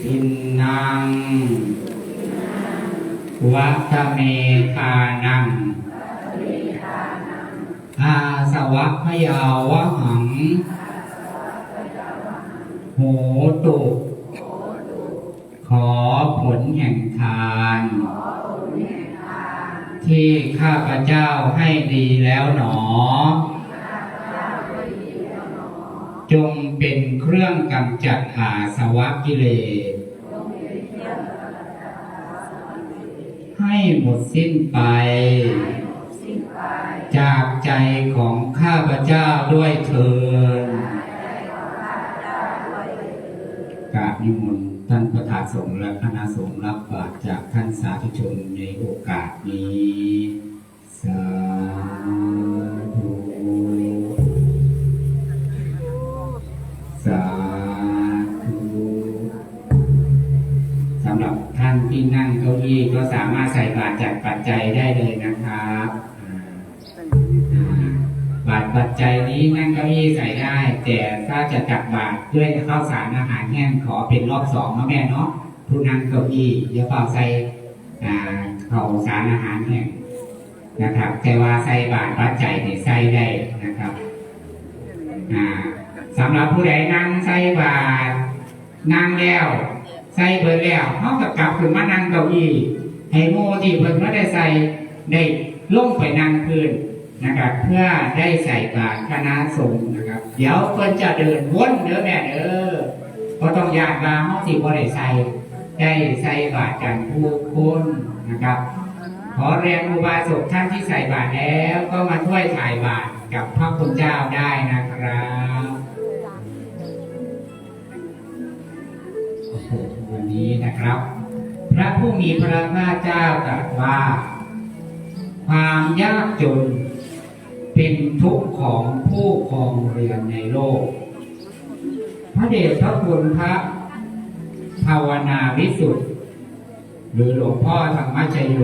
ทินนังวัตเมทานังอาสวะพยาวะหังโหตุขอผลแห่งทาน ที่ข้าพเจ้าให้ดีแล้วหนอ จงเป็นเครื่องกำจัดอาสวะกิเลสให้หมดสิ้นไป จากใจของข้าพเจ้าด้วยเถิดกราบนิมนต์ท่านประธานสงฆ์และคณะสงฆ์รับบาตรจากท่านสาธุชนในโอกาสนี้ ท่านที่นั่งเก้าอี้ก็สามารถใส่บาตรจากปัจจัยได้เลยนะครับบาตรปัจจัยนี้นั่งเก้าอี้ใส่ได้ แต่ถ้าจะตักบาตรด้วยข้าวสารอาหารแห้งขอเป็นรอบสองนะแม่เนาะผู้นั่งเก้าอี้อย่าเปล่าใส่ข้าวสารอาหารแห้งนะครับ แต่ว่าใส่บาตรปัจจัยเนี่ยใส่ได้นะครับอ่าสำหรับผู้ใดนั่งใส่บาตรนั่งแล้ว ส่เบิดแล้วเขาก็กลับขึ้นมานั่งเก้าอี้ให้โมที่เพิ่นไม่ได้ใส่ได้ลงไปนั่งพื้นนะครับ เพื่อได้ใส่บาตรคณะสงฆ์นะครับ เดี๋ยวเพิ่นจะเดินวนเด้อแม่เด้อก็ต้องยากลาเขาสิบ่ได้ใส่ได้ใส่บาตรกันผู้คนนะครับ ขอเรียนอุบาสกท่านที่ใส่บาตรแล้ว ก็มาช่วยถ่ายบาตรกับพระคุณเจ้าได้นะครับ นี้นะครับ พระผู้มีพระภาคเจ้าตรัสว่า ความยากจนเป็นทุกข์ของผู้ครองเรือนในโลก พระเดชพระคุณพระภาวนาวิสุทธิ์หรือหลวงพ่อธรรมชโย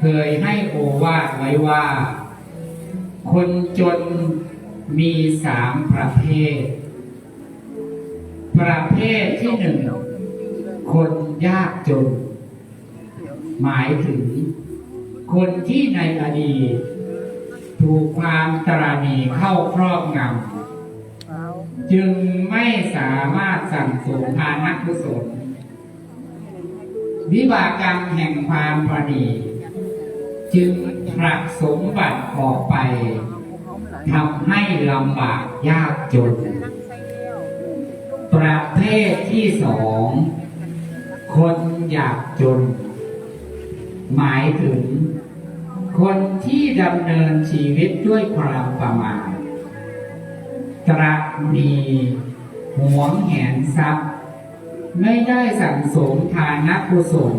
เคยให้โอวาทไว้ว่า คนจนมีสามประเภท ประเภทที่หนึ่ง คนยากจน หมายถึง คนที่ในอดีตถูกความตรานีเข้าครอบงำจึงไม่สามารถสั่งสมทานักกุศลวิบากกรรมแห่งความพอดีจึงผลักสมบัติออกไปทำให้ลำบากยากจน ประเภทที่สอง คนอยากจน หมายถึง คนที่ดำเนินชีวิตด้วยความประมาทตระหนีหวงแหนทรัพย์ ไม่ได้สั่งสมทานักกุศล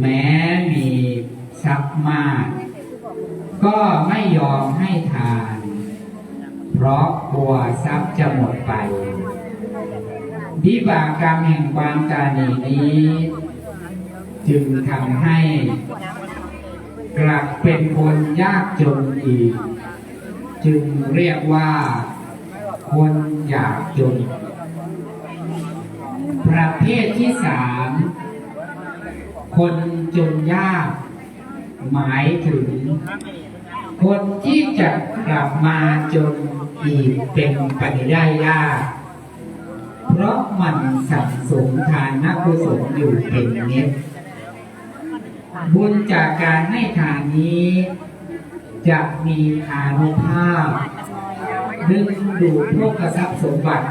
แม้มีทรัพย์มาก ก็ไม่ยอมให้ทาน เพราะกลัวทรัพย์จะหมดไปวิบากกรรมแห่งความตานีนี้ จึงทำให้ กลับเป็นคนยากจนอีก จึงเรียกว่า คนอยากจน ประเภทที่สามคนจนยาก หมายถึง คนที่จะกลับมาจน อีกเป็นไปได้ยากเพราะมันสังสมทานนักกุศลอยู่เป็นนิดบุญจากการให้ทานนี้ จะมีอานุภาพดึงดูดพวกทรัพย์สมบัติ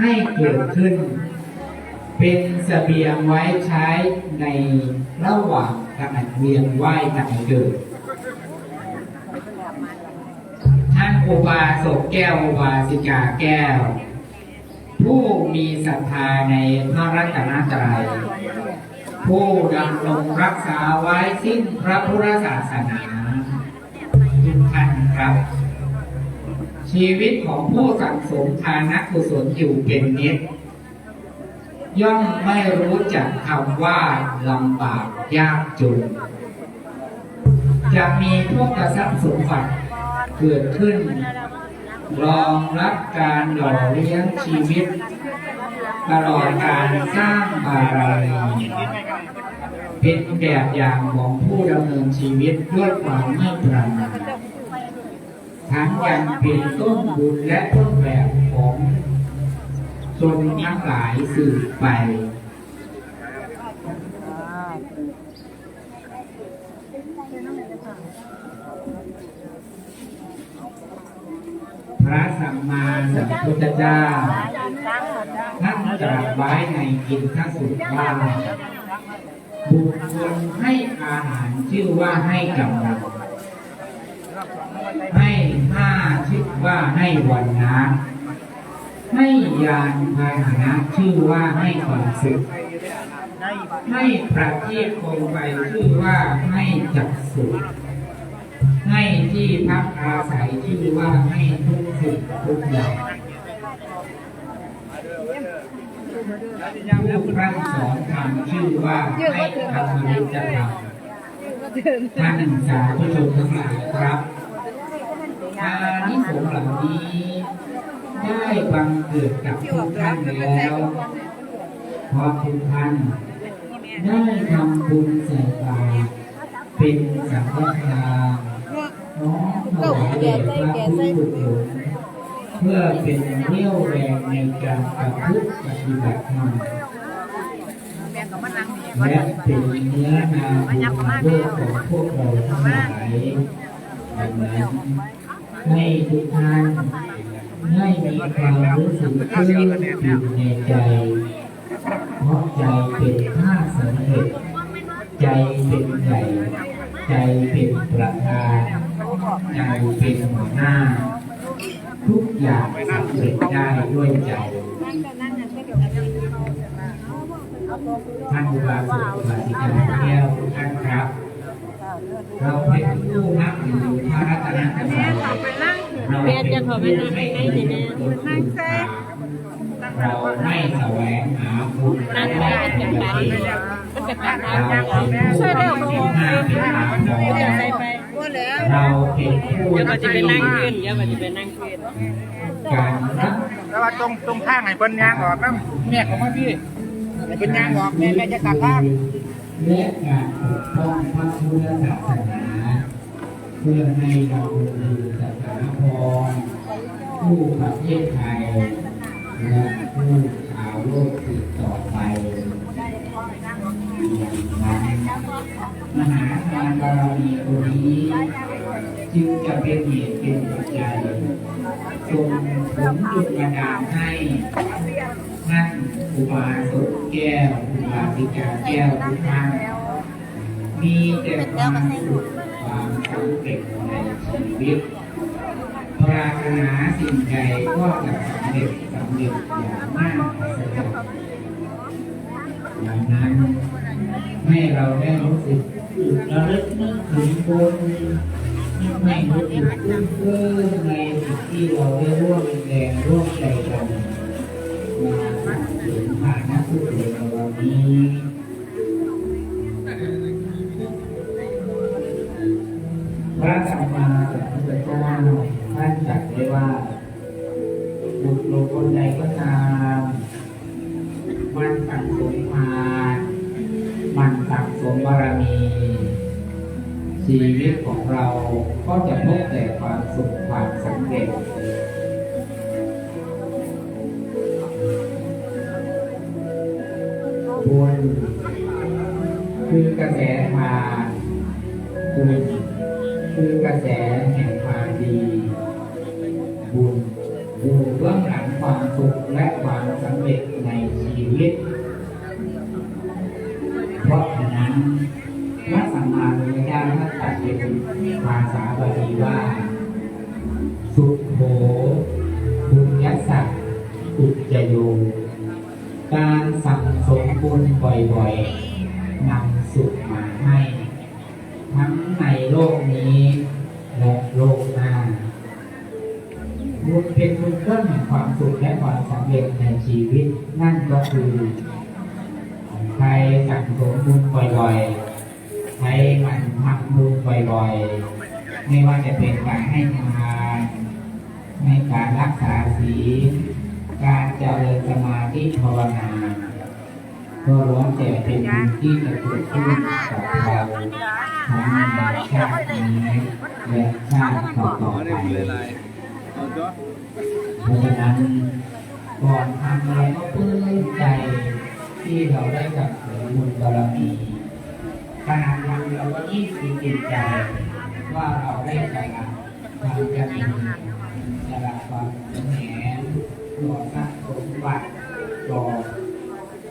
ให้เกิดขึ้น เป็นเสบียงไว้ใช้ในระหว่างการเวียนว่ายตายเกิด ท่าน อุบาสกแก้วอุบาสิกาแก้ว ผู้มีศรัทธาในพระรัตนตรัยผู้ดำรงรักษาไว้ซึ่งพระพุทธศาสนาทุกท่านครับ ชีวิตของผู้สั่งสมทานักกุศลอยู่เป็นนิดย่อมไม่รู้จักคำว่าลำบากยากจน จะมีพวกกระทรัพย์สมบัติ เกิดขึ้น รองรับการหล่อเลี้ยงชีวิต ตลอดการสร้างบารมีเป็นแบบอย่างของผู้ดำเนินชีวิตด้วยความไม่ประมาททั้งยังเป็นต้นบุญและต้นแบบของชนทั้งหลายสืบไป พระสัมมาสัม พุทธเจ้าท่านตรัสไว้ในกินทสุตว่าบุคคลให้อาหารชื่อว่าให้กำลังให้ห้าชื่อว่าให้วันนะให้ยานพาหนะชื่อว่าให้ความสุขให้ประทีปคมไฟชื่อว่าให้จักสุขให้ที่พักอาศัยชื่อว่าให้ทุกสิ่งทุกอย่าง ผู้พระสอนธรรมชื่อว่าให้ธรรมริจธรรมท่านสาธุชนทั้งหลายครับอานิสงส์เหล่านี้ได้บังเกิดกับทุกท่านแล้วพราะทุกท่านได้ทำบุญใส่บาตรเป็นสังฆทานน้อมถวายแด่พระผู้ฝึกฝนเพื่อเป็นเรี่ยวแรงในการประพฤติปฏิบัติธรรมและเป็นเนื้อนาบุญโลกของพวกเราทั้งหลายดังนั้นให้ทุกท่านได้มีความรู้สึกตื้นอยู่ในใจเพราะใจเป็นท่าสำเร็จใจเป็นใหญ่ใจเป็นประธานใจเป็นหัวหน้า ทุกอย่างสำเร็จได้ด้วยใจท่านอุบาสกอุบาสิกาแก้วทุกท่านครับ เราเป็นผู้นับถือพระรัตนตรัยเราเป็นผู้ไม่ถือตัวคุณค่าเราไม่แสวงหาคุณและไม่เป็นไปเราเป็นผู้ที่ห้าเป็นทางของ เราเป็นผู้เดี๋ยวก็จะไปนั่งที่ขึ้นเดี๋ยวก็จะไปนั่งขึ้นการรับแล้วว่าตรงตรงข้างไหนเพิ่นยางออกนะแม่ของมาพี่ให้เพิ่นยางออกแม่แม่จะกลับข้างและการปกป้องพระพุทธศาสนาเพื่อให้เราคือสถาพรผู้ประเทศไทยและผู้ชาวโลกสืบต่อไปอย่างนั้น มหาทานบารมีตัวนี้จึงจะเป็นเหตุเป็นปัจจัยส่งผลจุดบันดาลให้ท่านอุบาสกแก้วอุบาสิกาแก้วทุกท่านมีแต่ความสุขความสำเร็จในชีวิตปรารถนาสิ่งใดก็จะสำเร็จสำเร็จอย่างมากดังนั้นให้เราได้รู้สึก ระลึกนึกถึงคนไม่รู้สึกตื้นเพื่อในสิ่งที่เราได้ร่วมแรงร่วมใจกันมาถึงผ่านนักสุขในวันนี้พระสัมมาสัมพุทธเจ้าท่านตรัสไว้ว่าบุตรคนใดก็ตามมันสั่งสมทานมัน สมบารมีชีวิตของเราก็จะพบแต่ความสุขความสำเร็จบุญคือกระแสทานบุญคือกระแสแห่งความดี บุญอยู่เบื้องหลังความสุขและความสำเร็จในชีวิต เพราะ พระสัมมาสัมพุทธเจ้าท่านตรัสเป็นภาษาบาลีว่า สุโขบุญยสัตอุจจโย การสั่งสมบุญบ่อยๆนำสุขมาให้ ทั้งในโลกนี้และโลกหน้าบุญเป็นคุณเครื่องแห่งความสุขและความสำเร็จในชีวิตนั่นก็คือ ใครสั่งสมบุญบ่อยๆใครหมันทำบุญบ่อยๆ ไม่ว่าจะเป็นการให้ทานในการรักษาศีลการเจริญสมาธิภาวนาก็ร้อนแต่เป็นบุญที่จะเกิดขึ้นกับเราทั้งในชาตินี้และชาติต่อๆไปเพราะฉะนั้นก่อนทำอะไรก็ปลื้มใจ ที่เราได้กับผลบุญบารมีขณะทำเราก็ยิ่งติดใจว่าเราได้สละความจะมีสละความแหนตัวทรัพย์สมบัติต่อ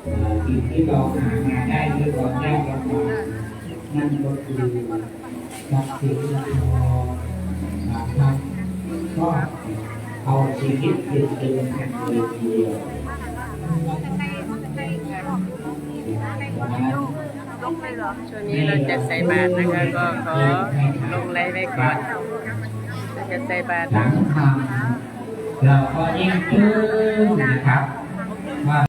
เอ่อสิ่งที่เราหามาได้ด้วยความยากลำบากนั่นก็คือทรัพย์สินเงินทองนะครับก็เอาชีวิตเป็นเดิมกันเลยทีเดียว ช่วงนี้เราจะใส่บาตรนะคะ ก็ขอลงไลฟ์ไว้ก่อนเราจะใส่บาตรหลังทำเราก็ยิ่งปลื้นนะครับว่า